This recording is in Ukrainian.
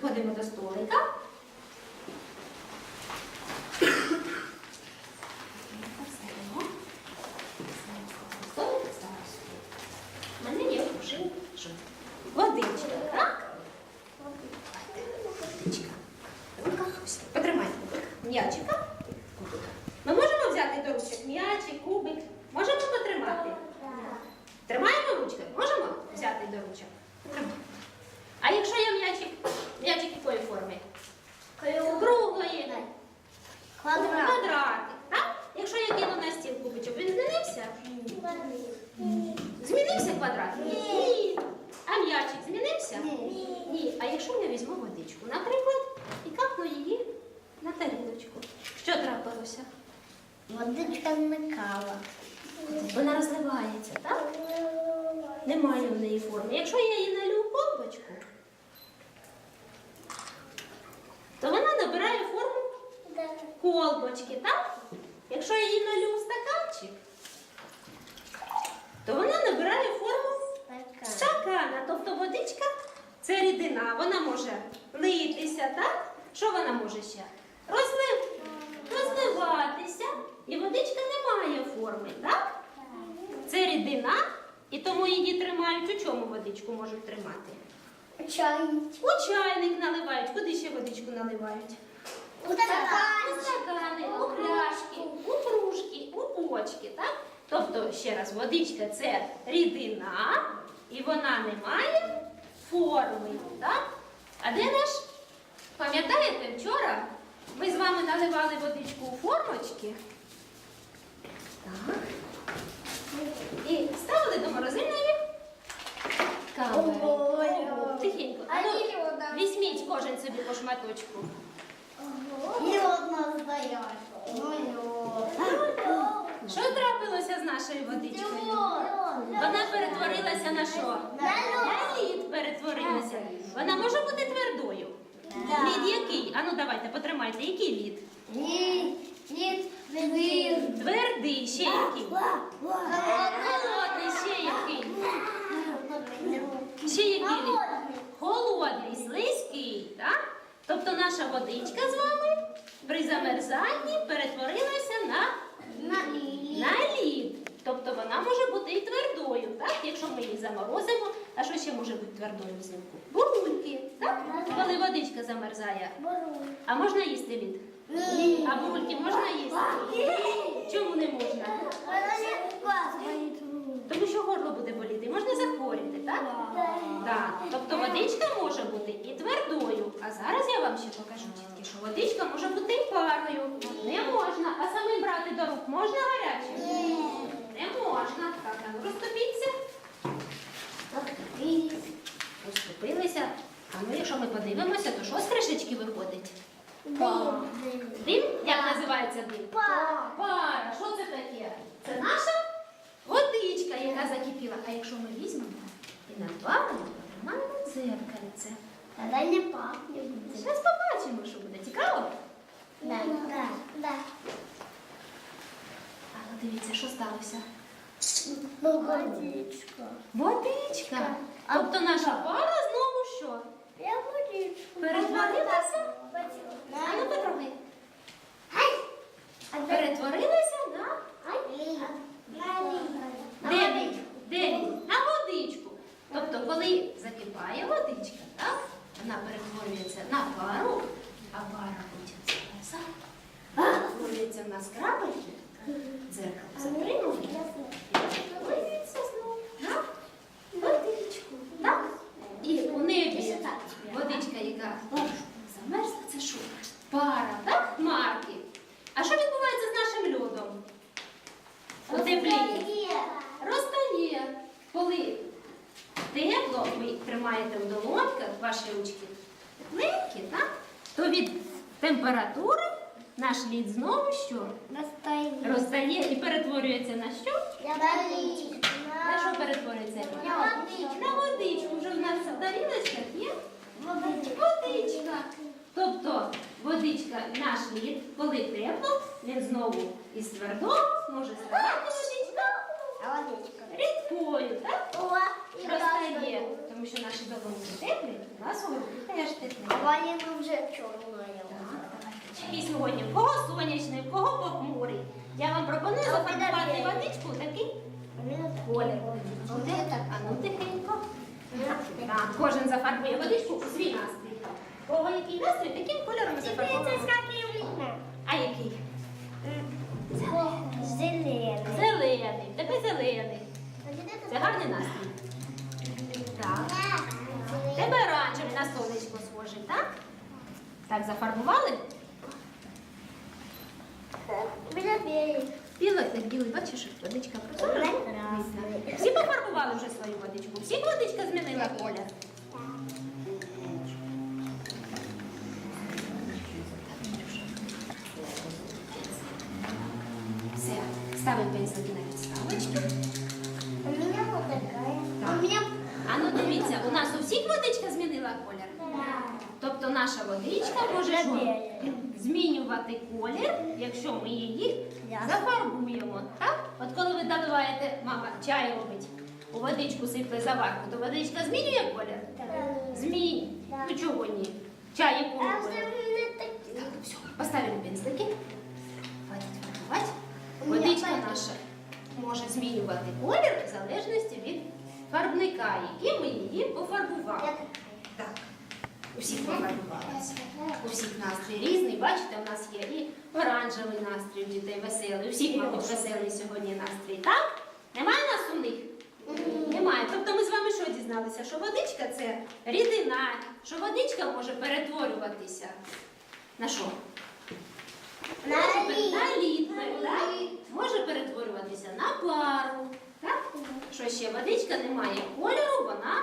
Підходимо до столика. Ставимо. Столик зараз. У мене є кушин. Що? Водичка, так? Водичка. Ось, Потримайте м'ячика. Кубика. Ми можемо взяти до ручок м'ячик, кубик. Можемо потримати? Тримаємо ручки? Можемо взяти до ручок? Тримаємо. А якщо є м'ячик, м'ячик якої форми? Круглої. Квадратик. Так? Якщо я кину на стіл кубичок, він змінився? Змінився? Ні. А м'ячик змінився? Ні. А якщо я візьму водичку, наприклад, і капну її на тарілочку, що трапилося? Водичка зникала. Вона розливається, так? Немає в неї форми. Якщо я її налю в колбочку, то вона набирає форму колбочки, так? Якщо я її налю в стаканчик, то вона набирає форму стакана. Тобто водичка це рідина. Вона може литися, так? Що вона може ще? Розлив... Розливатися. І водичка не має форми, так? Це рідина, і тому її тримають. У чому водичку можуть тримати? Чайник. У чайник наливають. Куди ще водичку наливають? У стакани, у пляшки, у кружки, у бочки, так? Тобто, ще раз, водичка це рідина, і вона не має форми, так? А де наш? Пам'ятаєте, вчора ми з вами наливали водичку у формочки? Так. І ставили до морозильної камери. Тихенько. А Ну, візьміть кожен собі по шматочку. І одна здається. Що трапилося з нашою водичкою? Вона перетворилася на що? На лід перетворилася. Вона може бути твердою. Лід який? Ану давайте, потримайте. Який лід? Ні, ні, не Твердий, ще який? Холодний, ще який? Ще який лід? Холодний, слизький, так? Тобто наша водичка з вами при замерзанні перетворилася на, на лід. Тобто вона може бути і твердою, так? Якщо ми її заморозимо, а що ще може бути твердою взимку? Бурульки, так? Коли водичка замерзає. А можна їсти лід? А бурульки можна їсти? Чому не можна? Тому що горло буде боліти, можна захворіти, так? Так. Тобто водичка може бути і твердою. А зараз я вам ще покажу тільки, що водичка може бути і парою. Не можна. А самим брати до рук можна гаряче? Не можна. Так, а А ну, якщо ми подивимося, то що з кришечки виходить? Дим? Як називається дим? Пара. Що це таке? Це наша водичка, яка закипіла. А якщо ми візьмемо і над парою потримаємо дзеркальце. Тогда не пахнет. Зараз побачимо, що буде. Цікаво? Да, да, да. А ну дивіться, що сталося. Водичка. Водичка. Тобто наша пара знову що? Я водичку. Перетворилася? А ну потрогай. Перетворилася на Де він? Де він? На водичку. Тобто, коли закипає водичка, так? Вона перетворюється на пару, а пара потім замерзає. Перетворюється на скрабельки, дзеркало затримує. І перетворюється знову на водичку. Так? І у небі водичка, яка замерзла, це що? Пара, так? Хмарки. А що відбувається з нашим льодом? У теплі. Розтає. Коли тепло, ви тримаєте в долоньках ваші ручки тепленькі, так? то від температури наш лід знову що? Розтає і перетворюється на що? На На що перетворюється? На водичку. Вже в нас в тарілочках є водичка. Тобто водичка, наш лід, коли тепло, він знову із твердого може ставати водичка рідкою, так? Розтає, тому що наші долоньки теплі, у нас руки теж теплі. Поліна вже чорною. Який сьогодні? В кого сонячний, в кого похмурий. Я вам пропоную зафарбувати водичку такий колір. Буде? А ну тихенько. Так, кожен зафарбує водичку у свій настрій. У Кого який настрій, таким кольором це зафарбуємо. скакає видно. А який? Зелений. Зелений. В Тебе зелений. Це гарний настрій. Так. В Тебе оранжевий на сонечко схожий, так? Так, зафарбували? Білий. Білий, так білий, бачиш, водичка прозора. Всі пофарбували вже свою водичку? Всі водичка змінила колір? Все, ставимо пензлики на підставочки. У мене вот такая. У мене... А ну дивіться, у нас у всіх водичка змінила колір? Тобто наша водичка може змінювати колір, якщо ми її зафарбуємо. Так? От коли ви доливаєте, мама чай робить, у водичку сипле заварку, то водичка змінює колір? Змінює. Ну чого ні? Чай не такі. Так, все, поставили пензлики. Водичка наша може змінювати колір в залежності від фарбника, яким ми її пофарбували. У всіх пофарбувалися. У всіх настрій різний. Бачите, у нас є і оранжевий настрій у дітей веселий. У всіх, мабуть, веселий сьогодні настрій. Так? Немає у нас сумних? Немає. Тобто ми з вами що дізналися? Що водичка це рідина, що водичка може перетворюватися. На що? На лід. на лід, так? Може перетворюватися на пару. Так? Що ще водичка не має кольору, вона